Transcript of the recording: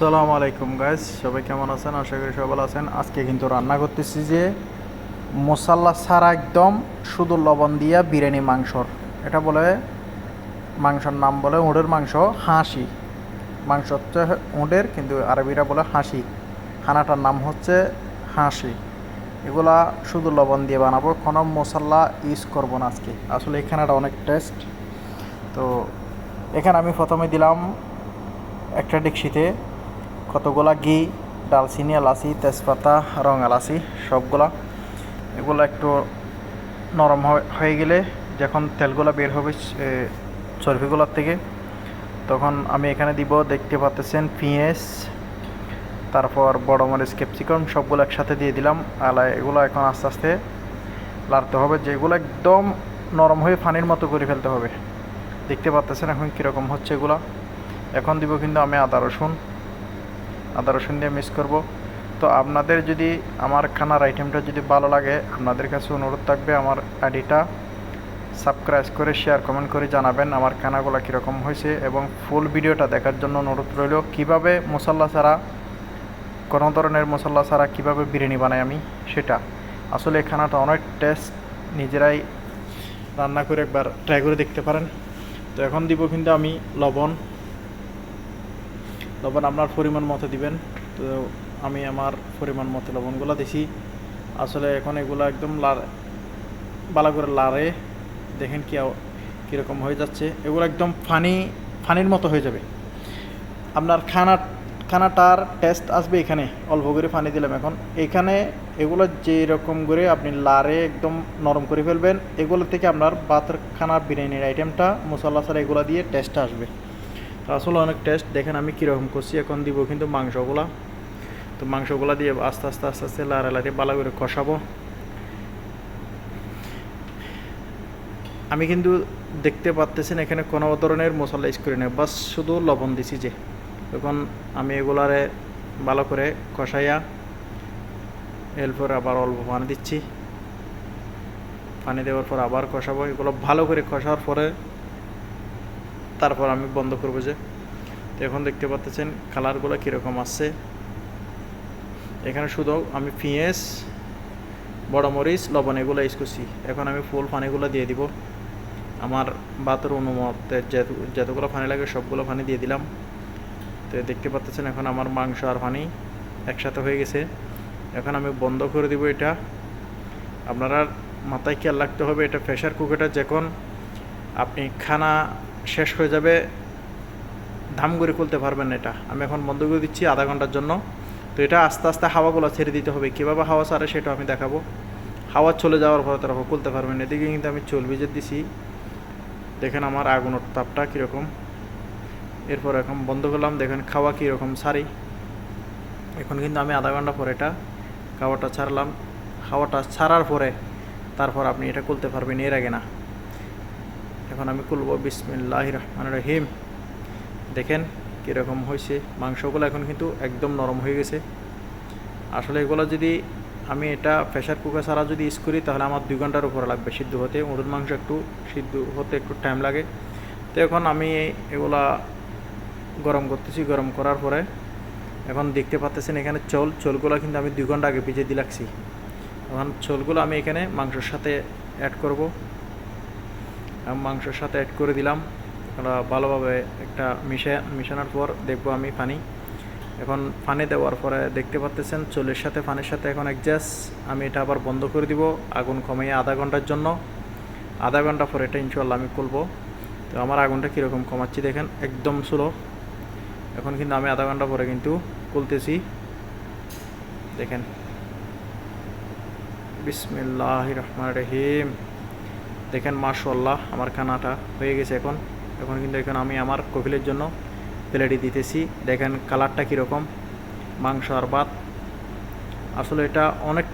আসসালামু আলাইকুম গাইজ সবাই কেমন আছেন? আশা করি সবাই আছেন। আজকে কিন্তু রান্না করতেছি যে মশালা ছাড়া একদম শুধু লবণ দিয়া বিরিয়ানি মাংসর। এটা বলে মাংসর নাম বলে উঁটের মাংস, হাঁসি। মাংস হচ্ছে উঁটের, কিন্তু আরবিরা বলে হাসি। খানাটার নাম হচ্ছে হাসি। এগুলা শুধু লবণ দিয়ে বানাবো, কোনো মশলা ইউজ করব না আজকে। আসলে এই খানাটা অনেক টেস্ট তো এখানে আমি প্রথমে দিলাম একটা ডেকসিতে কতগুলা ঘি, ডালচিনি, এলাচি, তেজপাতা, রং এলাচি, সবগুলা। এগুলো একটু নরম হয়ে- গেলে যখন তেলগুলো বের হবে চর্বিগুলোর থেকে, তখন আমি এখানে দিব, দেখতে পাচ্ছেন পেঁয়াজ, তারপর বড় মরিচ ক্যাপসিকাম, সবগুলো একসাথে দিয়ে দিলাম। আলা, এগুলো এখন আস্তে আস্তে লাড়তে হবে। যেগুলো একদম নরম হয়ে পানির মতো করে ফেলতে হবে। দেখতে পাচ্ছেন এখন কীরকম হচ্ছে এগুলো। এখন দিব কিন্তু আমি আদা, রসুন। আদা রসুন দিয়ে মিক্স করব। তো আপনাদের যদি আমার খানার আইটেমটা যদি ভালো লাগে, আপনাদের কাছে অনুরোধ থাকবে আমার আইডিটা সাবস্ক্রাইব করে শেয়ার কমেন্ট করে জানাবেন আমার খানাগুলো কীরকম হয়েছে এবং ফুল ভিডিওটা দেখার জন্য অনুরোধ রইল, কীভাবে মশলা ছাড়া, কোনো ধরনের মশলা ছাড়া কীভাবে বিরিয়ানি বানাই আমি সেটা। আসলে এই খানাটা অনেক টেস্ট নিজেরাই রান্না করে একবার ট্রাই করে দেখতে পারেন। তো এখন দিব কিন্তু আমি লবণ। লবণ আপনার পরিমাণ মতো দিবেন। তো আমি আমার পরিমাণ মতো লবণগুলো দিছি। আসলে এখন এগুলো একদম লার বালা করে লারে। দেখেন কি কীরকম হয়ে যাচ্ছে। এগুলো একদম ফানি, ফানির মতো হয়ে যাবে। আপনার খানা, খানাটার টেস্ট আসবে এখানে। অল্প করে পানি দিলাম এখন। এখানে এগুলো যেরকম করে আপনি লারে একদম নরম করে ফেলবেন, এগুলো থেকে আপনার ভাতের খানা বিরিয়ানির আইটেমটা মশলা ছাড়া এগুলো দিয়ে টেস্ট আসবে। আসলে অনেক টেস্ট দেখেন আমি কীরকম করছি, এখন দিব কিন্তু মাংসগুলা। তো মাংসগুলা দিয়ে আস্তে আস্তে আস্তে আস্তে লাড়ে লাড়িয়ে ভালো করে কষাবো। আমি কিন্তু দেখতে পাচ্তেছেন এখানে কোনো ধরনের মশলা ইউজ করি না, বাস শুধু লবণ দিছি যে। এখন আমি এগুলারে ভালো করে কষাইয়া এরপর আবার অল্প পানি দিচ্ছি। পানি দেওয়ার পর আবার কষাবো। এগুলো ভালো করে কষার পরে তারপর আমি বন্ধ করব যে, তো এখন দেখতে পাচ্ছেন কালারগুলো কীরকম আসছে এখানে শুধু আমি পেঁয়াজ বড় মরিচ লবণ এগুলো ইউজ করছি। এখন আমি ফুল পানিগুলো দিয়ে দিব। আমার বাতের অনুমতে যেত যতগুলো পানি লাগে সবগুলো পানি দিয়ে দিলাম। তো দেখতে পাচ্ছেন এখন আমার মাংস আর পানি একসাথে হয়ে গেছে। এখন আমি বন্ধ করে দিব এটা। আপনারা মাথায় খেয়াল রাখতে হবে, এটা প্রেশার কুকারটা যখন আপনি খানা শেষ হয়ে যাবে। ধাম করে খুলতে পারবেন না এটা। আমি এখন বন্ধ করে দিচ্ছি আধা ঘণ্টার জন্য। তো এটা আস্তে আস্তে হাওয়াগুলো ছেড়ে দিতে হবে। কীভাবে হাওয়া ছাড়ে সেটা আমি দেখাবো। হাওয়া চলে যাওয়ার পরে তারা খুলতে পারবেন এদিকে কিন্তু আমি চুল ভিজে দিছি। দেখেন আমার আগুনের তাপটা কীরকম। এরপর এখন বন্ধ করলাম। দেখেন খাওয়া কীরকম সারি। এখন কিন্তু আমি আধা ঘণ্টা পরে এটা খাওয়াটা ছাড়লাম। খাওয়াটা ছাড়ার পরে তারপর আপনি এটা খুলতে পারবেন এর আগে না। এখন আমি খুলবো বিসমিল্লাহ রহমান রহিম। দেখেন কীরকম হয়েছে মাংসগুলো এখন কিন্তু একদম নরম হয়ে গেছে। আসলে এগুলো যদি আমি এটা প্রেশার কুকার ছাড়া যদি ইউজ করি, তাহলে আমার দুই ঘণ্টার উপরে লাগবে সিদ্ধ হতে। উড়ুর মাংস একটু সিদ্ধ হতে একটু টাইম লাগে। তো এখন আমি এগুলা গরম করতেছি। গরম করার পরে এখন দেখতে পাচ্ছেন এখানে চোল। চোলগুলো কিন্তু আমি দুই ঘণ্টা আগে ভিজে দিয়ে রাখছি। এখন চোলগুলো আমি এখানে মাংসের সাথে অ্যাড করব। মাংসের সাথে অ্যাড করে দিলাম। ওরা ভালোভাবে একটা মিশে, মিশানোর পর দেখব আমি পানি। এখন পানি দেওয়ার পরে দেখতে পাচ্ছেন চুলের সাথে, পানির সাথে এখন অ্যাডজাস্ট আমি এটা আবার বন্ধ করে দিব, আগুন কমিয়ে আধা ঘণ্টার জন্য। আধা ঘণ্টা পরে এটা ইনশাল্লাহ আমি খুলবো। তো আমার আগুনটা কীরকম কমাচ্ছি দেখেন, একদম স্লো। এখন কিন্তু আমি আধা ঘণ্টা পরে কিন্তু খুলতেছি। দেখেন। বিসমিল্লাহ রহমান রহিম। দেখেন মাশাল্লাহ আমার কানাটা হয়ে গেছে এখন। এখন কিন্তু এখন আমি আমার কোকিলের জন্য প্লেটে দিতেছি। দেখেন কালারটা কীরকম, মাংস আর ভাত। আসলে এটা অনেক